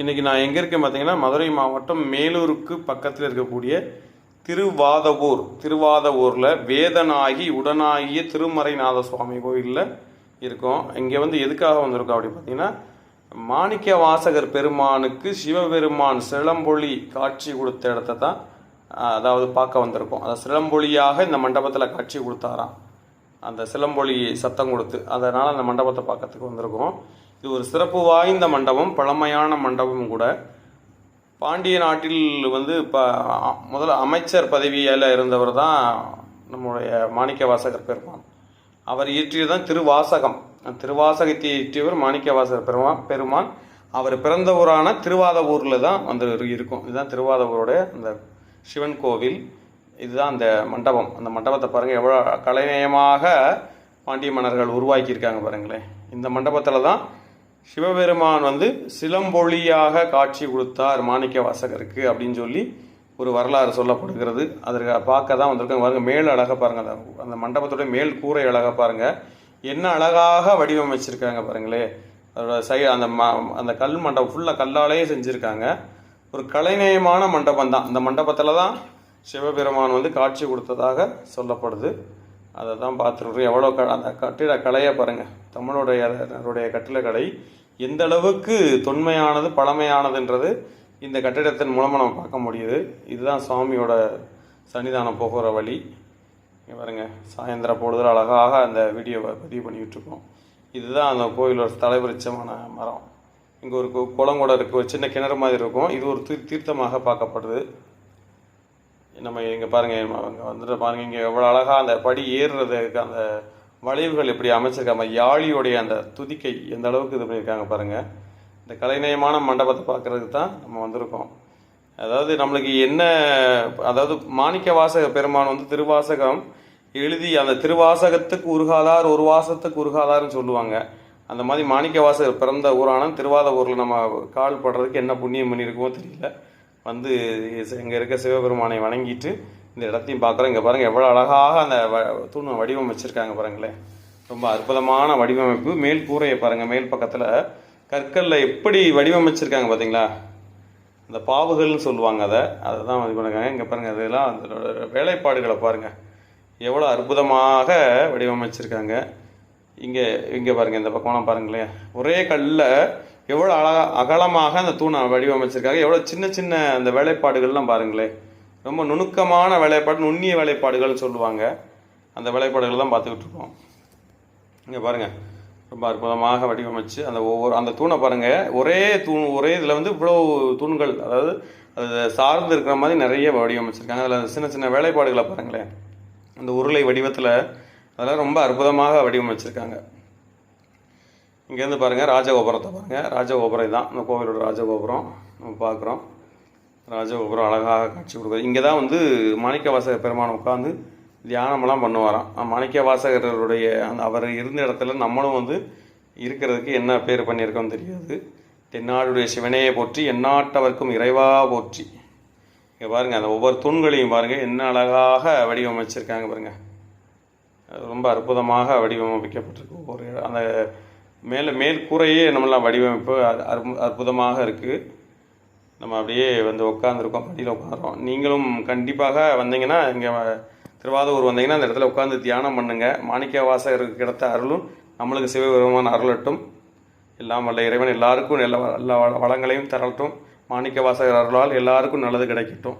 இன்றைக்கி நான் எங்கே இருக்கேன் பார்த்தீங்கன்னா மதுரை மாவட்டம் மேலூருக்கு பக்கத்தில் இருக்கக்கூடிய திருவாதவூர். திருவாதவூரில் வேதனாகி உடனாகிய திருமறைநாத சுவாமி கோயிலில் இருக்கோம். இங்கே வந்து எதுக்காக வந்திருக்கோம் அப்படின்னு பார்த்தீங்கன்னா மாணிக்க வாசகர் பெருமானுக்கு சிவபெருமான் சிலம்பொலி காட்சி கொடுத்த இடத்த தான் அதாவது பார்க்க வந்திருக்கோம். அந்த சிலம்பொலியாக இந்த மண்டபத்தில் காட்சி கொடுத்தாராம். அந்த சிலம்பொலி சத்தம் கொடுத்து அதனால் அந்த மண்டபத்தை பார்க்கறதுக்கு வந்திருக்கோம். இது ஒரு சிறப்பு வாய்ந்த மண்டபம் பழமையான மண்டபம் கூட. பாண்டிய நாட்டில் வந்து இப்போ முதல்ல அமைச்சர் பதவியில் இருந்தவர் தான் நம்முடைய மாணிக்க வாசகர் பெருமான். அவர் இயற்றியது தான் திருவாசகம். அந்த திருவாசகத்தை இயற்றியவர் மாணிக்க வாசகர் பெருமான் பெருமான். அவர் பிறந்த ஊரான திருவாதவூரில் தான் வந்து இருக்கும். இதுதான் திருவாதவூருடைய அந்த சிவன் கோவில். இதுதான் அந்த மண்டபம். அந்த மண்டபத்தை பாருங்கள் எவ்வளோ கலைநயமாக பாண்டிய மன்னர்கள் உருவாக்கியிருக்காங்க பாருங்களேன். இந்த மண்டபத்தில் தான் சிவபெருமான் வந்து சிலம்பொழியாக காட்சி கொடுத்தார் மாணிக்க வாசகருக்கு அப்படின்னு சொல்லி ஒரு வரலாறு சொல்லப்படுகிறது. அதற்கு பார்க்க தான் வந்திருக்காங்க பாருங்கள் மேல் அழகாக பாருங்கள் அந்த அந்த மண்டபத்தோட மேல் கூரை அழகாக பாருங்க. என்ன அழகாக வடிவமைச்சிருக்காங்க பாருங்களே. அதோட சை அந்த ம அந்த கல் மண்டபம் ஃபுல்லாக கல்லாலேயே செஞ்சுருக்காங்க. ஒரு கலைநயமான மண்டபம் தான். அந்த மண்டபத்தில் தான் சிவபெருமான் வந்து காட்சி கொடுத்ததாக சொல்லப்படுது. அதை தான் பார்த்துருக்கோம். எவ்வளோ க அந்த கட்டிட கலையை பாருங்கள் தமிழுடைய அதனுடைய கட்டிடக்கலை எந்த அளவுக்கு தொன்மையானது பழமையானதுன்றது இந்த கட்டிடத்தின் மூலமாக நம்ம பார்க்க முடியுது. இதுதான் சுவாமியோட சன்னிதானம் போகிற வழி. பாருங்க சாயந்தர பொழுதுல அழகாக அந்த வீடியோவை பதிவு பண்ணிகிட்ருக்கோம் இதுதான் அந்த கோயிலோட தலைவிருச்சமான மரம். இங்கே ஒரு குளம் கூட இருக்குது ஒரு சின்ன கிணறு மாதிரி இருக்கும். இது ஒரு தீ தீர்த்தமாக பார்க்கப்படுது. நம்ம இங்கே பாருங்கள் இங்கே வந்துட்டு பாருங்க இங்கே எவ்வளோ அழகாக அந்த படி ஏறுறதுக்கு அந்த வளைவுகள் எப்படி அமைச்சிருக்காங்க யாழியோடைய அந்த துதிக்கை எந்த அளவுக்கு இது பண்ணியிருக்காங்க பாருங்கள் இந்த கலைநயமான மண்டபத்தை பார்க்கறதுக்கு தான் நம்ம வந்திருக்கோம். அதாவது நம்மளுக்கு என்ன அதாவது மாணிக்க வாசக பெருமான் வந்து திருவாசகம் எழுதி அந்த திருவாசகத்துக்கு உருகாதார் ஒரு வாசத்துக்கு உருகாதார்னு சொல்லுவாங்க. அந்த மாதிரி மாணிக்க வாசகர் பிறந்த ஊரான திருவாத ஊரில் நம்ம கால் படுறதுக்கு என்ன புண்ணியம் பண்ணியிருக்கோமோ தெரியல. வந்து இங்கே இருக்க சிவபெருமானை வணங்கிட்டு இந்த இடத்தையும் பார்க்குறோம். இங்கே பாருங்கள் எவ்வளோ அழகாக அந்த வ வடிவம் வடிவமைச்சிருக்காங்க பாருங்களேன். ரொம்ப அற்புதமான வடிவமைப்பு. மேல் கூரையை பாருங்கள் மேல் பக்கத்தில். கற்களில் எப்படி வடிவமைச்சிருக்காங்க பார்த்தீங்களா அந்த பாவுகள்னு சொல்லுவாங்க அதை. அதை தான் இது பண்ணுறாங்க இங்கே பாருங்கள் அதெல்லாம் அதோட வேலைப்பாடுகளை பாருங்கள் எவ்வளோ அற்புதமாக வடிவமைச்சிருக்காங்க. இங்கே இங்கே பாருங்கள் இந்த பக்கம்லாம் பாருங்களேன். ஒரே கல்லில் எவ்வளோ அழகா அகலமாக அந்த தூணை வடிவமைச்சிருக்காங்க. எவ்வளோ சின்ன சின்ன அந்த வேலைப்பாடுகள்லாம் பாருங்களேன். ரொம்ப நுணுக்கமான வேலைப்பாடு நுண்ணிய வேலைப்பாடுகள்னு சொல்லுவாங்க. அந்த வேலைப்பாடுகள் தான் பார்த்துக்கிட்டு இருக்கோம். இங்கே பாருங்கள் ரொம்ப அற்புதமாக வடிவமைச்சு அந்த ஒவ்வொரு அந்த தூணை பாருங்கள் ஒரே தூண் ஒரே இதில் வந்து இவ்வளோ தூண்கள் அதாவது அது சார்ந்து இருக்கிற மாதிரி நிறைய வடிவமைச்சிருக்காங்க. அதில் சின்ன சின்ன வேலைப்பாடுகளை பாருங்களேன். அந்த உருளை வடிவத்தில் அதெல்லாம் ரொம்ப அற்புதமாக வடிவமைச்சிருக்காங்க. இங்கேருந்து பாருங்கள் ராஜகோபுரத்தை பாருங்கள் ராஜகோபுரம் இதுதான் இந்த கோவிலோட ராஜகோபுரம் நம்ம பார்க்குறோம். ராஜகோபுரம் அழகாக காட்சி கொடுக்குது. இங்கே தான் வந்து மாணிக்க வாசகர் பெருமான் உட்காந்து தியானமெல்லாம் பண்ணுவாராம். மாணிக்க வாசகருடைய அந்த அவர் இருந்த இடத்துல நம்மளும் வந்து இருக்கிறதுக்கு என்ன பேர் பண்ணியிருக்கோம் தெரியாது. தென்னாடுடைய சிவனையை போற்றி எந்நாட்டவர்க்கும் இறைவா போற்றி. இங்கே பாருங்கள் அந்த ஒவ்வொரு தூண்களையும் பாருங்கள் என்ன அழகாக வடிவமைச்சிருக்காங்க பாருங்கள் ரொம்ப அற்புதமாக வடிவமைக்கப்பட்டிருக்கு ஒவ்வொரு அந்த மேலே மேல் கூரையே நம்மளாம் வடிவமைப்பு அற்பு- அற்புதமாக இருக்குது நம்ம அப்படியே வந்து உட்காந்துருக்கோம் படியில் உட்காந்துறோம் நீங்களும் கண்டிப்பாக வந்தீங்கன்னா இங்கே திருவாதூர் வந்தீங்கன்னா அந்த இடத்துல உட்காந்து தியானம் பண்ணுங்கள் மாணிக்க வாசகருக்கு கிடைத்த அருளும் நம்மளுக்கு சிவபெருமான் அருளட்டும். எல்லாம் வல்ல இறைவன் எல்லாருக்கும் எல்லா எல்லா வளங்களையும் தரட்டும். மாணிக்க வாசகர் அருளால் எல்லாருக்கும் நல்லது கிடைக்கட்டும்.